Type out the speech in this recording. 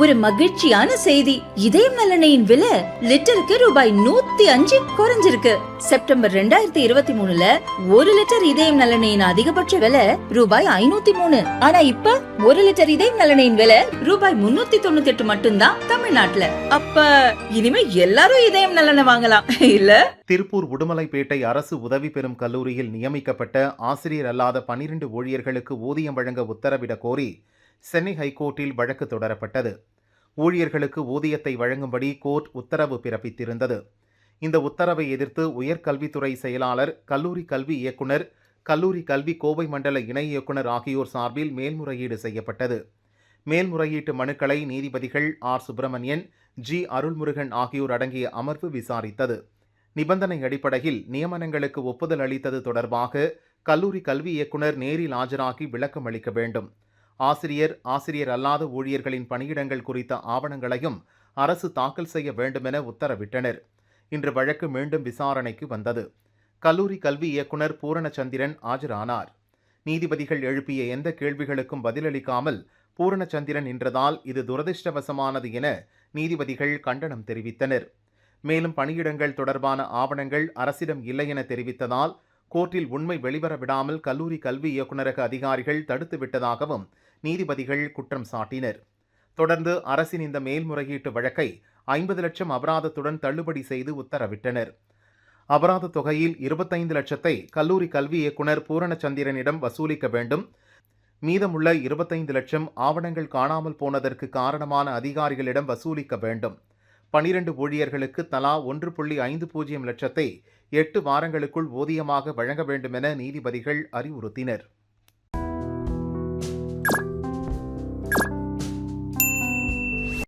ஒரு மகிழ்ச்சியான செய்தி. இதயம் நலனையின் விலை லிட்டருக்கு ரூபாய் நூத்தி அஞ்சு குறைஞ்சிருக்கு. செப்டம்பர் ரெண்டாயிரத்தி இருபத்தி மூணுல ஒரு லிட்டர் இதயம் நலனையின் அதிகபட்ச விலை ரூபாய் ஐநூத்தி மூணு. ஆனா இப்ப ஒரு லிட்டர் இதயம் நலனையின் விலை ரூபாய் முன்னூத்தி தொண்ணூத்தி எட்டு மட்டும்தான் தமிழ்நாட்டுல. அப்ப இனிமே எல்லாரும் இதயம் நலனை வாங்கலாம் இல்ல? திருப்பூர் உடுமலைப்பேட்டை அரசு உதவி பெறும் கல்லூரியில் நியமிக்கப்பட்ட ஆசிரியர் அல்லாத பனிரெண்டு ஊழியர்களுக்கு ஊதியம் வழங்க உத்தரவிடக் கோரி சென்னை ஹைகோர்ட்டில் வழக்கு தொடரப்பட்டது. ஊழியர்களுக்கு ஊதியத்தை வழங்கும்படி கோர்ட் உத்தரவு பிறப்பித்திருந்தது. இந்த உத்தரவை எதிர்த்து உயர்கல்வித்துறை செயலாளர் கல்லூரி கல்வி இயக்குனர் கல்லூரி கல்வி கோவை மண்டல இணை இயக்குனர் ஆகியோர் சார்பில் மேல்முறையீடு செய்யப்பட்டது. மேல்முறையீட்டு மனுக்களை நீதிபதிகள் ஆர். சுப்பிரமணியன் ஜி. அருள்முருகன் ஆகியோர் அடங்கிய அமர்வு விசாரித்தது. நிபந்தனை அடிப்படையில் நியமனங்களுக்கு ஒப்புதல் அளித்தது தொடர்பாக கல்லூரி கல்வி இயக்குனர் நேரில் ஆஜராகி விளக்கம் அளிக்க வேண்டும். ஆசிரியர் ஆசிரியர் அல்லாத ஊழியர்களின் பணியிடங்கள் குறித்த ஆவணங்களையும் அரசு தாக்கல் செய்ய வேண்டுமென உத்தரவிட்டனர். இன்று வழக்கு மீண்டும் விசாரணைக்கு வந்தது. கல்லூரி கல்வி இயக்குனர் பூரணச்சந்திரன் ஆஜரானார். நீதிபதிகள் எழுப்பிய எந்த கேள்விகளுக்கும் பதிலளிக்காமல் பூரணச்சந்திரன் நின்றதால் இது துரதிர்ஷ்டவசமானது என நீதிபதிகள் கண்டனம் தெரிவித்தனர். மேலும் பணியிடங்கள் தொடர்பான ஆவணங்கள் அரசிடம் இல்லை என தெரிவித்ததால் கோர்ட்டில் உண்மை வெளிவர விடாமல் கல்லூரி கல்வி இயக்குநரக அதிகாரிகள் தடுத்து விட்டதாகவும் நீதிபதிகள் குற்றம் சாட்டினர். தொடர்ந்து அரசின் இந்த மேல்முறையீட்டு வழக்கை ஐம்பது லட்சம் அபராதத்துடன் தள்ளுபடி செய்து உத்தரவிட்டனர். அபராத தொகையில் இருபத்தைந்து லட்சத்தை கல்லூரி கல்வி இயக்குனர் பூரணச்சந்திரனிடம் வசூலிக்க வேண்டும். மீதமுள்ள இருபத்தைந்து லட்சம் ஆவணங்கள் காணாமல் போனதற்கு காரணமான அதிகாரிகளிடம் வசூலிக்க வேண்டும். பனிரெண்டு ஊழியர்களுக்கு தலா ஒன்று புள்ளி ஐந்து பூஜ்ஜியம் லட்சத்தை எட்டு வாரங்களுக்குள் ஊதியமாக வழங்க வேண்டுமென நீதிபதிகள் அறிவுறுத்தினர்.